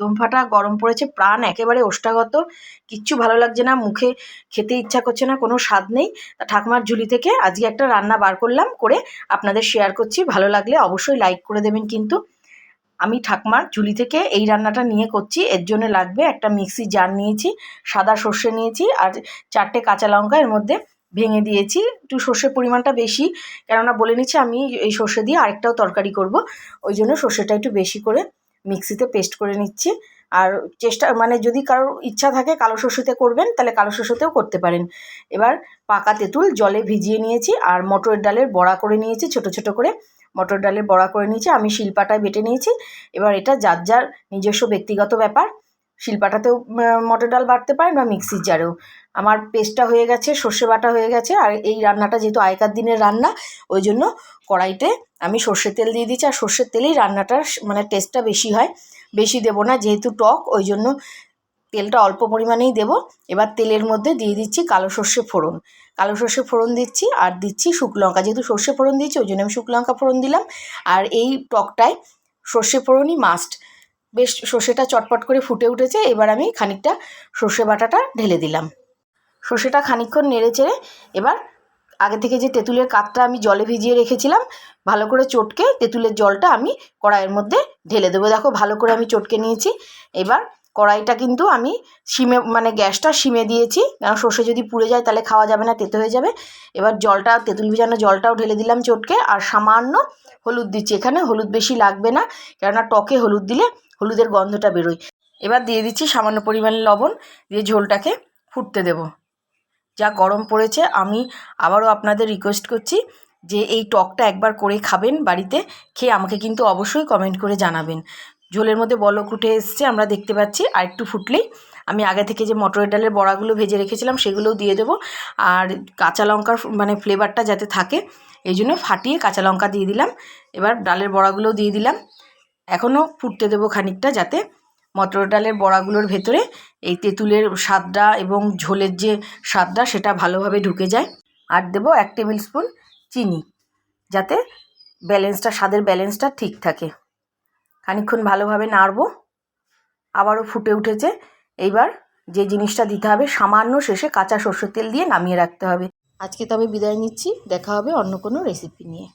দম ফাটা গরম পড়েছে, প্রাণ একেবারে ওষ্ঠাগত। কিচ্ছু ভালো লাগছে না, মুখে খেতে ইচ্ছা করছে না, কোনো স্বাদ নেই। তা ঠাকুমার ঝুলি থেকে আজকে একটা রান্না বার করলাম করে আপনাদের শেয়ার করছি, ভালো লাগলে অবশ্যই লাইক করে দেবেন কিন্তু। আমি ঠাকমার ঝুলি থেকে এই রান্নাটা নিয়ে করছি, এর জন্য লাগবে একটা মিক্সি জার নিয়েছি, সাদা সর্ষে নিয়েছি আর চারটে কাঁচা লঙ্কা এর মধ্যে ভেঙে দিয়েছি। একটু সর্ষের পরিমাণটা বেশি, কেননা বলে নিচ্ছি আমি এই সর্ষে দিয়ে আরেকটাও তরকারি করব, ওই জন্য সর্ষেটা একটু বেশি করে মিক্সিতে পেস্ট করে নিচ্ছি। আর চেষ্টা মানে যদি কারোর ইচ্ছা থাকে কালো শস্যতে করবেন, তাহলে কালো শস্যতেও করতে পারেন। এবার পাকা তেঁতুল জলে ভিজিয়ে নিয়েছি আর মটর ডালের বড়া করে নিয়েছি, ছোট ছোট করে। মটর ডালের বড়া করে নিয়েছি, আমি শিলপাটায় বেটে নিয়েছি। এবার এটা যার যার নিজস্ব ব্যক্তিগত ব্যাপার শিলপাটাতেও মটর ডাল বাটতে পারেন বা মিক্সির জারেও। আমার পেস্টটা হয়ে গেছে, সর্ষে বাটা হয়ে গেছে, আর এই রান্নাটা যেহেতু আগেকার দিনের রান্না, ওই জন্য কড়াইতে আমি সর্ষের তেল দিয়ে দিচ্ছি, আর সর্ষের তেলেই রান্নাটার মানে টেস্টটা বেশি হয়। বেশি দেবো না, যেহেতু টক, ওই জন্য তেলটা অল্প পরিমাণেই দেবো। এবার তেলের মধ্যে দিয়ে দিচ্ছি কালো সর্ষে ফোড়ন। কালো সর্ষে ফোড়ন দিচ্ছি, আর দিচ্ছি শুকনো লঙ্কা। যেহেতু সর্ষে ফোড়ন দিয়েছি, ওই জন্য আমি শুকনো লঙ্কা ফোড়ন দিলাম। আর এই টকটায় সর্ষে ফোড়নই মাস্ট বেশ সর্ষেটা চটপট করে ফুটে উঠেছে, এবার আমি খানিকটা সর্ষে বাটাটা ঢেলে দিলাম। সর্ষেটা খানিকক্ষণ নেড়ে চেড়ে এবার আগে থেকে যে তেঁতুলের কাতটা আমি জলে ভিজিয়ে রেখেছিলাম, ভালো করে চটকে তেঁতুলের জলটা আমি কড়াইয়ের মধ্যে ঢেলে দেবো। দেখো, ভালো করে আমি চটকে নিয়েছি। এবার কড়াইটা কিন্তু আমি সিমে মানে গ্যাসটা সিমে দিয়েছি। কারণ সর্ষে যদি পুড়ে যায় তাহলে খাওয়া যাবে না, তেতো হয়ে যাবে। এবার জলটা, তেঁতুল ভিজানো জলটাও ঢেলে দিলাম চটকে। আর সামান্য হলুদ দিচ্ছি। এখানে হলুদ বেশি লাগবে না, কেননা টকে হলুদ দিলে হলুদের গন্ধটা বেরোয়। এবার দিয়ে দিচ্ছি সামান্য পরিমাণে লবণ, দিয়ে ঝোলটাকে ফুটতে দেবো। যা গরম পড়েছে, আমি আবারও আপনাদের রিকোয়েস্ট করছি যে এই টকটা একবার করে খাবেন বাড়িতে, খেয়ে আমাকে কিন্তু অবশ্যই কমেন্ট করে জানাবেন। ঝোলের মধ্যে বলক উঠে এসছে, আমরা দেখতে পাচ্ছি আর একটু ফুটলেই। আমি আগে থেকে যে মটরের ডালের বড়াগুলো ভেজে রেখেছিলাম, সেগুলোও দিয়ে দেবো। আর কাঁচা লঙ্কার মানে ফ্লেভারটা যাতে থাকে, এই জন্য ফাটিয়ে কাঁচা লঙ্কা দিয়ে দিলাম। এবার ডালের বড়াগুলোও দিয়ে দিলাম। এখনও ফুটতে দেবো খানিকটা যাতে মটর ডালের বড়াগুলোর ভেতরে এই তেঁতুলের স্বাদটা এবং ঝোলের যে স্বাদটা সেটা ভালোভাবে ঢুকে যায়। আর দেবো এক টেবিল স্পুন চিনি যাতে ব্যালেন্সটা, স্বাদের ব্যালেন্সটা ঠিক থাকে। খানিকক্ষণ ভালোভাবে নাড়বো, আবারও ফুটে উঠেছে। এইবার যে জিনিসটা দিতে হবে সামান্য শেষে কাঁচা সর্ষের তেল দিয়ে নামিয়ে রাখতে হবে। আজকে তবে বিদায় নিচ্ছি, দেখা হবে অন্য কোনো রেসিপি নিয়ে।